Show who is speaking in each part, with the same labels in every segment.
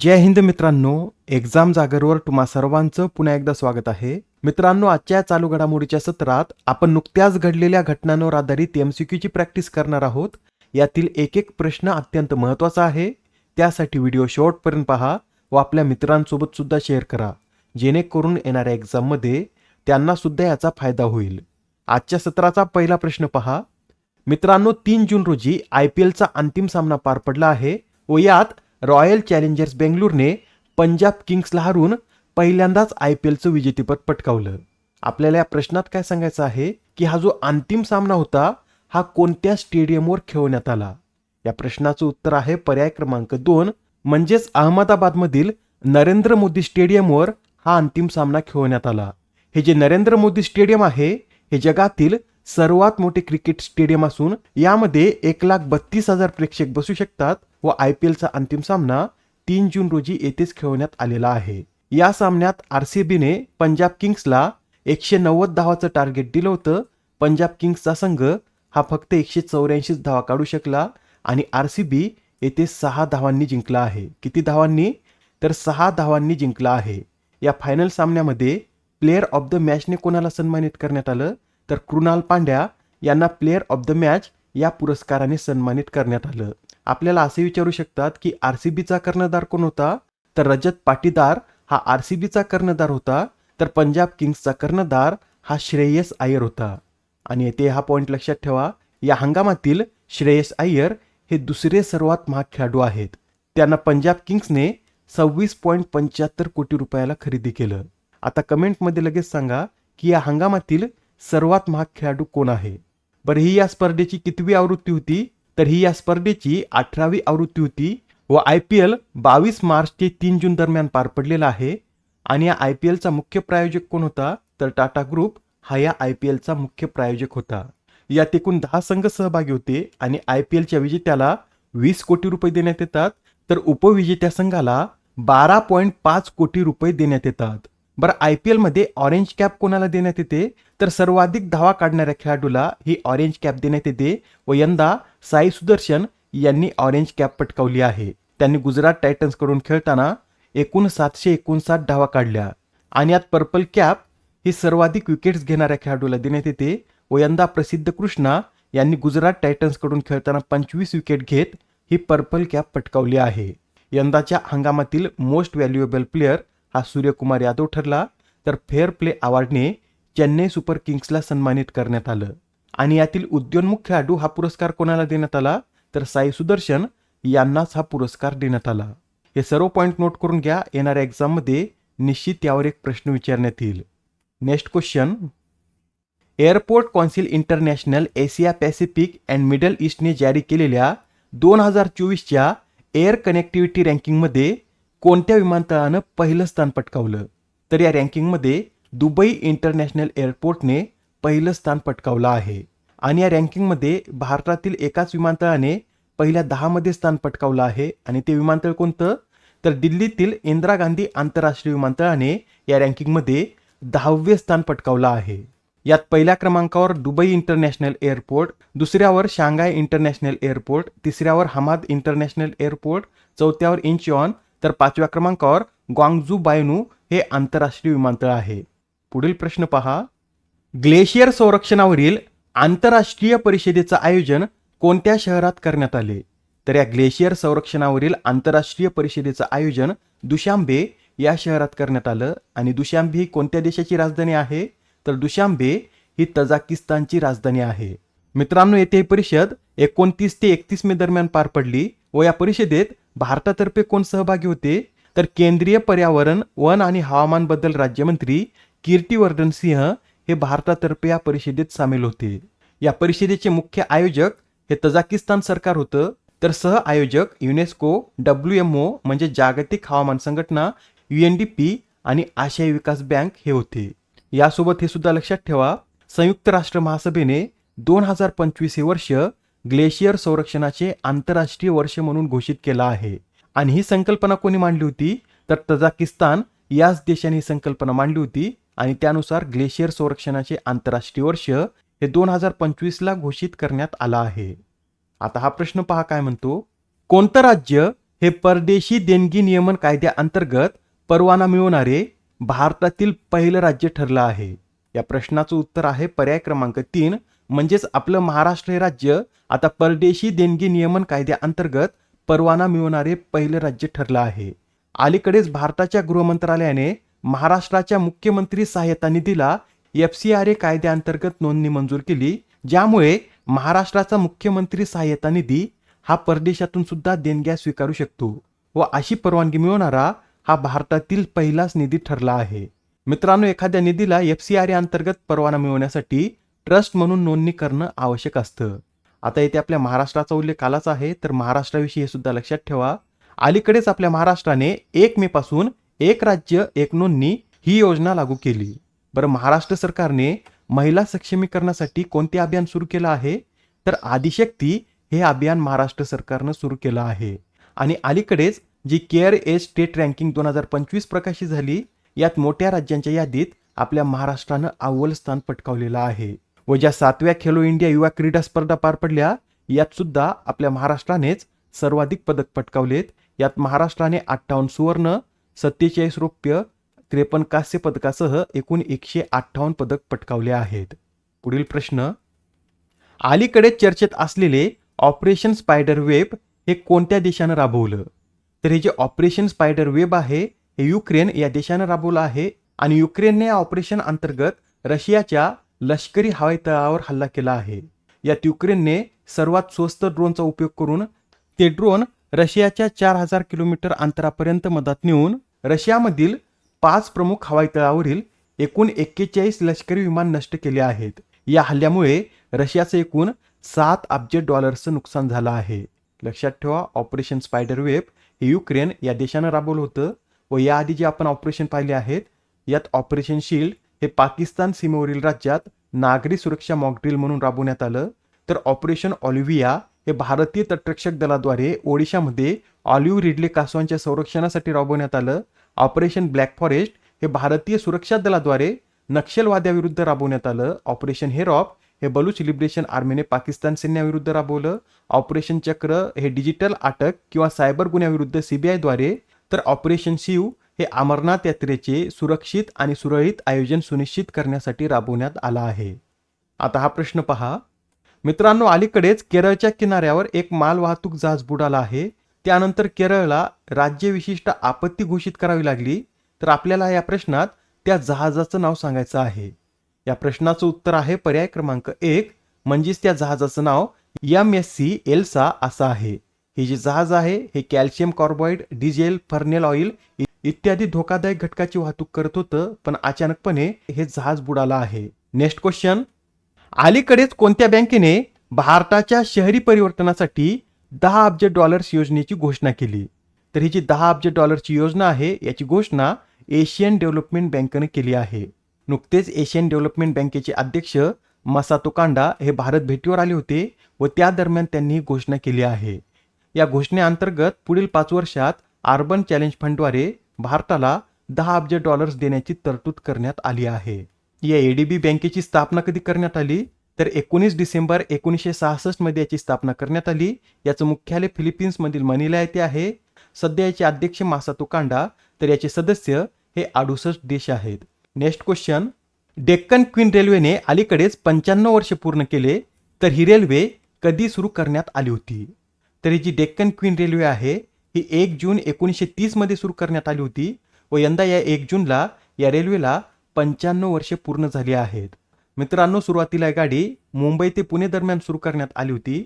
Speaker 1: जय हिंद मित्रांनो एक्झाम जागरवर तुम्हा सर्वांचं पुन्हा एकदा स्वागत आहे. मित्रांनो आजच्या चालू घडामोडीच्या सत्रात आपण नुकत्याच घडलेल्या घटनांवर आधारित एमसीक्यूची प्रॅक्टिस करणार आहोत. यातील एक एक प्रश्न अत्यंत महत्त्वाचा आहे. त्यासाठी व्हिडिओ शेवटपर्यंत पहा व आपल्या मित्रांसोबत सुद्धा शेअर करा. जेणेकरून येणाऱ्या एक्झाममध्ये त्यांना सुद्धा याचा फायदा होईल. आजच्या सत्राचा पहिला प्रश्न पहा. मित्रांनो तीन जून रोजी आय पी एलचा अंतिम सामना पार पडला आहे व यात रॉयल चॅलेंजर्स बेंगलुरने पंजाब किंग्सला हरून पहिल्यांदाच आय पी एलचं विजेतेपद पटकावलं. आपल्याला या प्रश्नात काय सांगायचं आहे की हा जो अंतिम सामना होता हा कोणत्या स्टेडियमवर खेळवण्यात आला? या प्रश्नाचं उत्तर आहे पर्याय क्रमांक दोन म्हणजेच अहमदाबादमधील नरेंद्र मोदी स्टेडियमवर हा अंतिम सामना खेळवण्यात आला. हे जे नरेंद्र मोदी स्टेडियम आहे हे जगातील सर्वात मोठे क्रिकेट स्टेडियम असून यामध्ये एक लाख बत्तीस हजार प्रेक्षक बसू शकतात व आय पी एलचा अंतिम सामना तीन जून रोजी येथेच खेळवण्यात आलेला आहे. या सामन्यात आर सी बीने पंजाब किंग्सला एकशे नव्वद धावाचं टार्गेट दिलं होतं. पंजाब किंग्सचा संघ हा फक्त एकशे चौऱ्याऐंशीच धावा काढू शकला आणि आर सी बी येथे सहा धावांनी जिंकला आहे. किती धावांनी? तर सहा धावांनी जिंकला आहे. या फायनल सामन्यामध्ये प्लेअर ऑफ द मॅचने कोणाला सन्मानित करण्यात आलं? तर कृणाल पांड्या यांना प्लेअर ऑफ द मॅच या पुरस्काराने सन्मानित करण्यात आलं. आपल्याला असे विचारू शकतात की आर सी बीचा कर्णधार कोण होता? तर रजत पाटीदार हा आर सी बीचा कर्णधार होता. तर पंजाब किंग्सचा कर्णधार हा श्रेयस अय्यर होता. आणि येथे हा पॉईंट लक्षात ठेवा. या हंगामातील श्रेयस अय्यर हे दुसरे सर्वात महाग खेळाडू आहेत. त्यांना पंजाब किंग्सने सव्वीस पॉईंट पंच्याहत्तर कोटी रुपयाला खरेदी केलं. आता कमेंटमध्ये लगेच सांगा की या हंगामातील सर्वात महाग खेळाडू कोण आहे? बरं ही या स्पर्धेची कितवी आवृत्ती होती? तर ही या स्पर्धेची अठरावी आवृत्ती होती व आय पी एल बावीस मार्च ते तीन जून दरम्यान पार पडलेला आहे. आणि या आय पी एलचा मुख्य प्रायोजक कोण होता? तर टाटा ग्रुप हा या आय पी एलचा मुख्य प्रायोजक होता. यात एकूण दहा संघ सहभागी होते आणि आय पी एलच्या विजेत्याला वीस कोटी रुपये देण्यात येतात. तर उपविजेत्या संघाला बारा पॉईंट पाच कोटी रुपये देण्यात येतात. बरं आय पी एलमध्ये ऑरेंज कॅप कोणाला देण्यात येते? तर सर्वाधिक धावा काढणाऱ्या खेळाडूला ही ऑरेंज कॅप देण्यात येते व यंदा साई सुदर्शन यांनी ऑरेंज कॅप पटकावली आहे. त्यांनी गुजरात टायटन्सकडून खेळताना एकूण सातशे एकोणसाठ धावा काढल्या. आणि यात पर्पल कॅप ही सर्वाधिक विकेट्स घेणाऱ्या खेळाडूला देण्यात येते व यंदा प्रसिद्ध कृष्णा यांनी गुजरात टायटन्सकडून खेळताना पंचवीस विकेट घेत ही पर्पल कॅप पटकावली आहे. यंदाच्या हंगामातील मोस्ट व्हॅल्युएबल प्लेअर हा सूर्यकुमार यादव ठरला तर फेअर प्ले अवॉर्डने चेन्नई सुपर किंग्सला सन्मानित करण्यात आलं. आणि यातील उद्योन्मुख खेळाडू हा पुरस्कार कोणाला देण्यात आला? तर साई सुदर्शन यांनाच हा पुरस्कार देण्यात आला. हे सर्व पॉईंट नोट करून घ्या. येणाऱ्या एक्झाममध्ये निश्चित यावर एक प्रश्न विचारण्यात येईल. Next question Airport Council International Asia Pacific and Middle ईस्टने जारी केलेल्या दोन हजार चोवीसच्या एअर कनेक्टिव्हिटी रँकिंगमध्ये कोणत्या विमानतळानं पहिलं स्थान पटकावलं? तर या रँकिंगमध्ये दुबई इंटरनॅशनल एअरपोर्टने पहिलं स्थान पटकावलं आहे. आणि या रँकिंगमध्ये भारतातील एकाच विमानतळाने पहिल्या दहामध्ये स्थान पटकावलं आहे. आणि ते विमानतळ कोणतं? तर दिल्लीतील इंदिरा गांधी आंतरराष्ट्रीय विमानतळाने या रँकिंगमध्ये दहावे स्थान पटकावलं आहे. यात पहिल्या क्रमांकावर दुबई इंटरनॅशनल एअरपोर्ट दुसऱ्यावर शांघाय इंटरनॅशनल एअरपोर्ट तिसऱ्यावर हमाद इंटरनॅशनल एअरपोर्ट चौथ्यावर इंचिऑन तर पाचव्या क्रमांकावर ग्वांगजू बायनू हे आंतरराष्ट्रीय विमानतळ आहे. पुढील प्रश्न पहा. ग्लेशियर संरक्षणावरील आंतरराष्ट्रीय परिषदेचं आयोजन कोणत्या शहरात करण्यात आले? तर या ग्लेशियर संरक्षणावरील आंतरराष्ट्रीय परिषदेचं आयोजन दुशांबे या शहरात करण्यात आलं आणि दुशांबे ही कोणत्या देशाची राजधानी आहे? तर दुशांबे ही तजाकिस्तानची राजधानी आहे. मित्रांनो येथे ही परिषद एकोणतीस ते एकतीस मे दरम्यान पार पडली व या परिषदेत भारतातर्फे कोण सहभागी होते? तर केंद्रीय पर्यावरण वन आणि हवामान बदल राज्यमंत्री कीर्तिवर्धन सिंह हे भारतातर्फे या परिषदेत सामील होते. या परिषदेचे मुख्य आयोजक हे तजाकिस्तान सरकार होतं. तर सह आयोजक युनेस्को डब्ल्यू एम ओ म्हणजे जागतिक हवामान संघटना युएनडीपी आणि आशियाई विकास बँक हे होते. यासोबत हे सुद्धा लक्षात ठेवा संयुक्त राष्ट्र महासभेने दोन हजार पंचवीस हे वर्ष ग्लेशियर संरक्षणाचे आंतरराष्ट्रीय वर्ष म्हणून घोषित केलं आहे. आणि ही संकल्पना कोणी मांडली होती? तर तजाकिस्तान याच देशाने ही संकल्पना मांडली होती. आणि त्यानुसार ग्लेशियर संरक्षणाचे आंतरराष्ट्रीय वर्ष हे दोन हजार पंचवीसला घोषित करण्यात आलं आहे. आता हा प्रश्न पहा काय म्हणतो? कोणतं राज्य हे परदेशी देणगी नियमन कायद्याअंतर्गत परवाना मिळवणारे भारतातील पहिलं राज्य ठरलं आहे? या प्रश्नाचं उत्तर आहे पर्याय क्रमांक तीन म्हणजेच आपलं महाराष्ट्र हे राज्य आता परदेशी देणगी नियमन कायद्याअंतर्गत परवाना मिळवणारे पहिले राज्य ठरलं आहे. अलीकडेच भारताच्या गृहमंत्रालयाने महाराष्ट्राच्या मुख्यमंत्री सहाय्यता निधीला एफ सी आर ए कायद्याअंतर्गत नोंदणी मंजूर केली ज्यामुळे महाराष्ट्राचा मुख्यमंत्री सहाय्यता निधी हा परदेशातून सुद्धा देणग्या स्वीकारू शकतो व अशी परवानगी मिळवणारा हा भारतातील पहिलाच निधी ठरला आहे. मित्रांनो एखाद्या निधीला एफ सी आर ए अंतर्गत परवाना मिळवण्यासाठी ट्रस्ट म्हणून नोंदणी करणं आवश्यक असतं. आता इथे आपल्या महाराष्ट्राचा उल्लेख आलाच आहे तर महाराष्ट्राविषयी हे सुद्धा लक्षात ठेवा. अलीकडेच आपल्या महाराष्ट्राने एक मे पासून एक राज्य एक नोंदणी ही योजना लागू केली. बरं महाराष्ट्र सरकारने महिला सक्षमीकरणासाठी कोणते अभियान सुरू केलं आहे? तर आदिशक्ती हे अभियान महाराष्ट्र सरकारनं सुरू केलं आहे. आणि अलीकडेच जी केअर एज स्टेट रँकिंग दोन हजार पंचवीस प्रकाशित झाली यात मोठ्या राज्यांच्या यादीत आपल्या महाराष्ट्रानं अव्वल स्थान पटकावलेलं आहे. व ज्या सातव्या खेलो इंडिया युवा क्रीडा स्पर्धा पार पडल्या यात सुद्धा आपल्या महाराष्ट्रानेच सर्वाधिक पदक पटकावलेत. यात महाराष्ट्राने अठ्ठावन्न सुवर्ण सत्तेचाळीस रौप्य त्रेपन्न कांस्य पदकासह एकूण एकशे अठ्ठावन्न पदक पटकावले आहेत. पुढील प्रश्न. अलीकडे चर्चेत असलेले ऑपरेशन स्पायडर वेब हे कोणत्या देशानं राबवलं? तर हे जे ऑपरेशन स्पायडर वेब आहे हे युक्रेन या देशानं राबवलं आहे आणि युक्रेनने या ऑपरेशन अंतर्गत रशियाच्या लष्करी हवाई तळावर हल्ला केला आहे. यात युक्रेनने सर्वात स्वस्त ड्रोनचा उपयोग करून ते ड्रोन रशियाच्या चार हजार किलोमीटर अंतरापर्यंत मदत नेऊन रशियामधील पाच प्रमुख हवाई तळावरील एकूण एक्केचाळीस लष्करी विमान नष्ट केले आहेत. या हल्ल्यामुळे रशियाचं एकूण सात अब्ज डॉलर्सचं नुकसान झालं आहे. लक्षात ठेवा ऑपरेशन स्पायडर वेब हे युक्रेन या देशानं राबवलं होतं व याआधी जे आपण ऑपरेशन पाहिले आहेत यात ऑपरेशन शिल्ड हे पाकिस्तान सीमेवरील राज्यात नागरी सुरक्षा मॉकड्रिल म्हणून राबवण्यात आलं. तर ऑपरेशन ऑलिव्हिया हे भारतीय तटरक्षक दलाद्वारे ओडिशामध्ये ऑलिव्ह रिडले कासवांच्या संरक्षणासाठी राबवण्यात आलं. ऑपरेशन ब्लॅक फॉरेस्ट हे भारतीय सुरक्षा दलाद्वारे नक्षलवाद्याविरुद्ध राबवण्यात आलं. ऑपरेशन हेरॉप हे बलूच लिबरेशन आर्मीने पाकिस्तान सैन्याविरुद्ध राबवलं. ऑपरेशन चक्र हे डिजिटल अटक किंवा सायबर गुन्ह्याविरुद्ध सीबीआयद्वारे तर ऑपरेशन शिव हे अमरनाथ यात्रेचे सुरक्षित आणि सुरळीत आयोजन सुनिश्चित करण्यासाठी राबवण्यात आलं आहे. आता हा प्रश्न पहा. मित्रांनो अलीकडेच केरळच्या किनाऱ्यावर एक माल वाहतूक जहाज बुडाला आहे. त्यानंतर केरळला राज्य विशिष्ट आपत्ती घोषित करावी लागली. तर आपल्याला या प्रश्नात त्या जहाजाचं नाव सांगायचं आहे. या प्रश्नाचं उत्तर आहे पर्याय क्रमांक एक म्हणजेच त्या जहाजाचं नाव एम एस सी एल्सा असं आहे. हे जे जहाज आहे हे calcium carbide diesel furnace oil इ- इत्यादी धोकादायक घटकाची वाहतूक करत होतं पण अचानकपणे हे जहाज बुडाला आहे. नेक्स्ट क्वेश्चन अलीकडेच कोणत्या बँकेने भारताच्या शहरी परिवर्तनासाठी दहा अब्ज डॉलर्स योजनेची घोषणा केली? तर ही जी दहा अब्ज डॉलरची योजना आहे याची घोषणा एशियन डेव्हलपमेंट बँकेने केली आहे. नुकतेच एशियन डेव्हलपमेंट बँकेचे अध्यक्ष मसातो कांडा हे भारत भेटीवर आले होते व त्या दरम्यान त्यांनी ही घोषणा केली आहे. या घोषणेअंतर्गत पुढील पाच वर्षात अर्बन चॅलेंज फंडद्वारे भारताला दहा अब्ज डॉलर्स देण्याची तरतूद करण्यात आली आहे. या एडीबी बँकेची स्थापना कधी करण्यात आली? तर एकोणीस डिसेंबर एकोणीसशे सहासष्टमध्ये याची स्थापना करण्यात आली. याचं मुख्यालय फिलिपिन्समधील मनिला येथे आहे. सध्या याचे अध्यक्ष मासातो कांडा तर याचे सदस्य हे अडुसष्ट देश आहेत. नेक्स्ट क्वेश्चन डेक्कन क्वीन रेल्वेने अलीकडेच पंच्याण्णव वर्ष पूर्ण केले तर ही रेल्वे कधी सुरू करण्यात आली होती? तर ही जी डेक्कन क्वीन रेल्वे आहे ही एक जून एकोणीसशे तीसमध्ये सुरू करण्यात आली होती व यंदा या एक जूनला या रेल्वेला पंच्याण्णव वर्षे पूर्ण झाली आहेत. मित्रांनो सुरुवातीला ही गाडी मुंबई ते पुणे दरम्यान सुरू करण्यात आली होती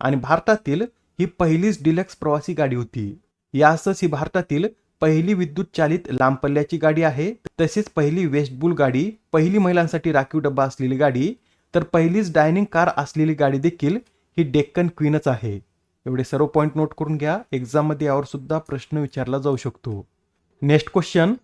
Speaker 1: आणि भारतातील ही पहिलीच डिलक्स प्रवासी गाडी होती. यासच ही भारतातील पहिली विद्युत चालित लांब पल्ल्याची गाडी आहे. तसेच पहिली वेस्टबुल गाडी पहिली महिलांसाठी राखीव डब्बा असलेली गाडी तर पहिलीच डायनिंग कार असलेली गाडी देखील ही डेक्कन क्वीनच आहे. एवढे सर्व पॉईंट नोट करून घ्या. एक्झाममध्ये यावर सुद्धा प्रश्न विचारला जाऊ शकतो. नेक्स्ट क्वेश्चन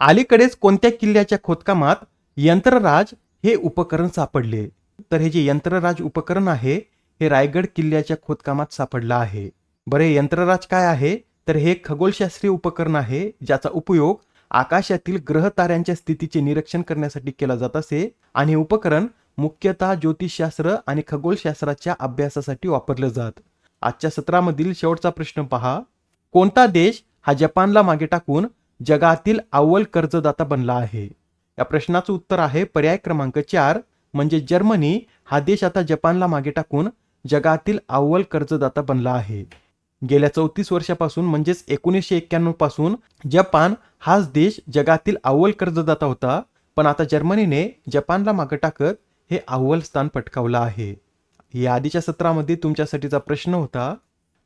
Speaker 1: अलीकडेच कोणत्या किल्ल्याच्या खोदकामात यंत्रराज हे उपकरण सापडले? तर हे जे यंत्रराज उपकरण आहे हे रायगड किल्ल्याच्या खोदकामात सापडलं आहे. बरं हे यंत्रराज काय आहे? तर हे खगोलशास्त्रीय उपकरण आहे ज्याचा उपयोग आकाशातील ग्रह ताऱ्यांच्या स्थितीचे निरीक्षण करण्यासाठी केला जात असे. आणि हे उपकरण मुख्यतः ज्योतिषशास्त्र आणि खगोलशास्त्राच्या अभ्यासासाठी वापरलं जात. आजच्या सत्रामधील शेवटचा प्रश्न पहा. कोणता देश हा जपानला मागे टाकून जगातील अव्वल कर्जदाता बनला आहे? या प्रश्नाचं उत्तर आहे पर्याय क्रमांक चार म्हणजे जर्मनी हा देश आता जपानला मागे टाकून जगातील अव्वल कर्जदाता बनला आहे. गेल्या चौतीस वर्षापासून म्हणजेच एकोणीसशे एक्क्याण्णवपासून जपान हाच देश जगातील अव्वल कर्जदाता होता. पण आता जर्मनीने जपानला मागे टाकत हे अव्वल स्थान पटकावलं आहे. या आधीच्या सत्रामध्ये तुमच्यासाठीचा प्रश्न होता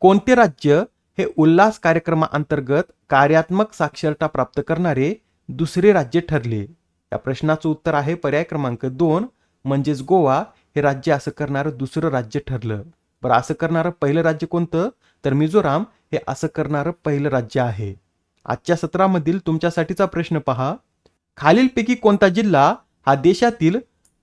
Speaker 1: कोणते राज्य हे उल्हास कार्यक्रमाअंतर्गत कार्यात्मक साक्षरता प्राप्त करणारे दुसरे राज्य ठरले? या प्रश्नाचं उत्तर आहे पर्याय क्रमांक दोन म्हणजेच गोवा हे राज्य असं करणारं दुसरं राज्य ठरलं. बरं असं करणारं पहिलं राज्य कोणतं? तर मिझोराम हे असं करणारं पहिलं राज्य आहे. आजच्या सत्रामधील तुमच्यासाठीचा प्रश्न पहा. खालीलपैकी कोणता जिल्हा हा देशातील